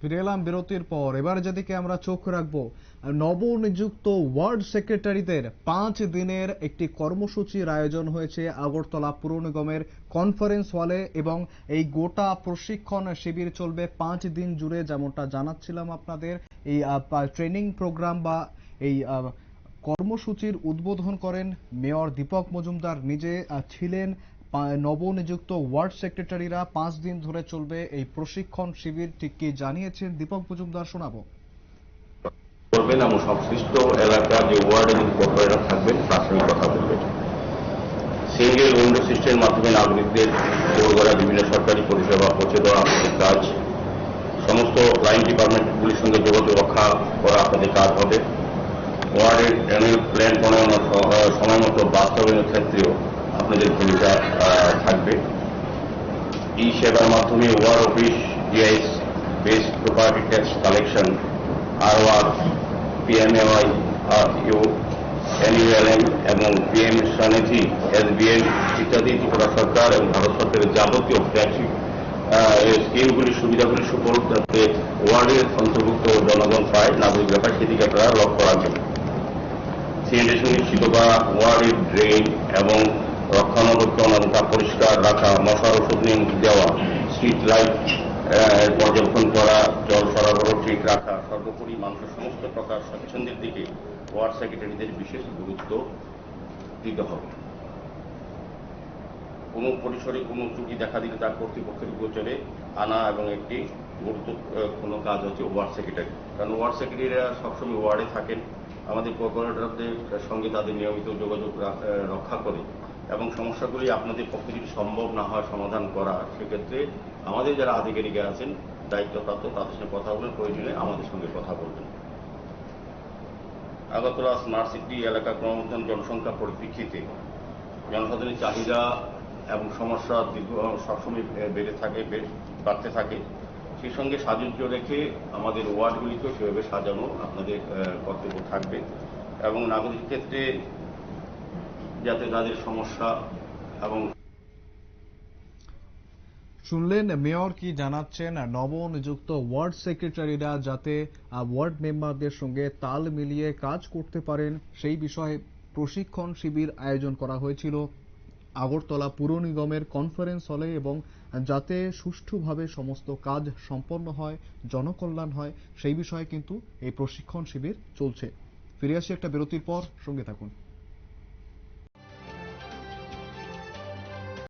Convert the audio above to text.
ফিরে এলাম বিরতির পর। এবার যেদিকে আমরা চোখ রাখব, নবনিযুক্ত ওয়ার্ড সেক্রেটারিদের পাঁচ দিনের একটি কর্মসূচির আয়োজন হয়েছে আগরতলা পুর নিগমের কনফারেন্স হলে এবং এই গোটা প্রশিক্ষণ শিবির চলবে পাঁচ দিন জুড়ে যেমনটা জানাচ্ছিলাম আপনাদের। এই ট্রেনিং প্রোগ্রাম বা এই কর্মসূচির উদ্বোধন করেন মেয়র দীপক মজুমদার। নিজে ছিলেন নবনিযুক্ত ওয়ার্ড সেক্রেটারিরা পাঁচ দিন ধরে চলবে এই প্রশিক্ষণ শিবির। ঠিক কি জানিয়েছেন দীপক মজুমদার, শোনাবো। করবেন এবং সংশ্লিষ্ট এলাকার যে ওয়ার্ডে যদি কর্পোরেটর থাকবেন, তার সঙ্গে কথা বলবেন। সিঙ্গেল উইন্ডো সিস্টেমের মাধ্যমে নাগরিকদের করা বিভিন্ন সরকারি পরিষেবা পৌঁছে দেওয়া আপনাদের কাজ। সমস্ত লাইন ডিপার্টমেন্টগুলির সঙ্গে যোগাযোগ রক্ষা করা আপনাদের কাজ হবে। ওয়ার্ডের অ্যানুয়াল প্ল্যান প্রণয়ন সময় মতো বাস্তবায়নের ক্ষেত্রেও আপনাদের ভূমিকা থাকবে। ই সেবার মাধ্যমে war office, GIS, base property tax collection আরওয়ার PMAY আর ইউ এনইউএলএম এবং পিএম স্বনিধি এসবিএম ইত্যাদি ত্রিপুরা সরকার এবং ভারত সরকারের যাবতীয় ট্যাক্স স্কিমগুলির সুবিধাগুলি সুফল যাতে ওয়ার্ডের অন্তর্ভুক্ত জনগণ পায় নাগরিকরা পায় সেদিকে আপনারা লক্ষ্য রাখবেন। স্যানিটেশন নিশ্চিত করা ওয়ার্ডের ড্রেন এবং রক্ষণাবেক্ষণ তা পরিষ্কার রাখা, মশার ওষুধ নিয়মিত দেওয়া স্ট্রিট লাইট পর্যবেক্ষণ করা, জল সরবরাহ ঠিক রাখা, সর্বোপরি মানুষের সমস্ত প্রকার স্বচ্ছন্দের দিকে ওয়ার্ড সেক্রেটারিদের বিশেষ গুরুত্ব দিতে হবে। কোনো পরিসরে কোনো ত্রুটি দেখা দিলে তার কর্তৃপক্ষের গোচরে আনা এবং একটি গুরুত্বপূর্ণ কাজ হচ্ছে ওয়ার্ড সেক্রেটারি। কারণ ওয়ার্ড সেক্রেটারিরা সবসময় ওয়ার্ডে থাকেন। আমাদের কর্পোরেটরদের সঙ্গে তাদের নিয়মিত যোগাযোগ রক্ষা করে। এবং সমস্যাগুলি আপনাদের পক্ষে যদি সম্ভব না হয় সমাধান করা, সেক্ষেত্রে আমাদের যারা আধিকারিকরা আছেন, দায়িত্বপ্রাপ্ত, তাদের সঙ্গে কথা বলবেন, প্রয়োজনে আমাদের সঙ্গে কথা বলবেন। আগরতলা স্মার্ট সিটি এলাকা ক্রমবর্ধমান জনসংখ্যার পরিপ্রেক্ষিতে জনসাধারণের চাহিদা এবং সমস্যা দীর্ঘ, সবসময় বেড়ে থাকে বাড়তে থাকে। সেই সঙ্গে সাজুজ্য রেখে আমাদের ওয়ার্ডগুলিকেও সেভাবে সাজানো আপনাদের কর্তব্য থাকবে। এবং নাগরিক ক্ষেত্রে যাতে তাদের সমস্যা এবং শুনলেন মেয়র কি জানাচ্ছেন? নবনিযুক্ত ওয়ার্ড সেক্রেটারিরা যাতে ওয়ার্ড মেম্বারদের সঙ্গে তাল মিলিয়ে কাজ করতে পারেন, সেই বিষয়ে প্রশিক্ষণ শিবির আয়োজন করা হয়েছিল। আগরতলা পুর নিগমের কনফারেন্স হলে এবং যাতে সুষ্ঠুভাবে সমস্ত কাজ সম্পন্ন হয়, জনকল্যাণ হয়, সেই বিষয়ে কিন্তু এই প্রশিক্ষণ শিবির চলছে। ফিরে আসি একটা বিরতির পর, সঙ্গে থাকুন।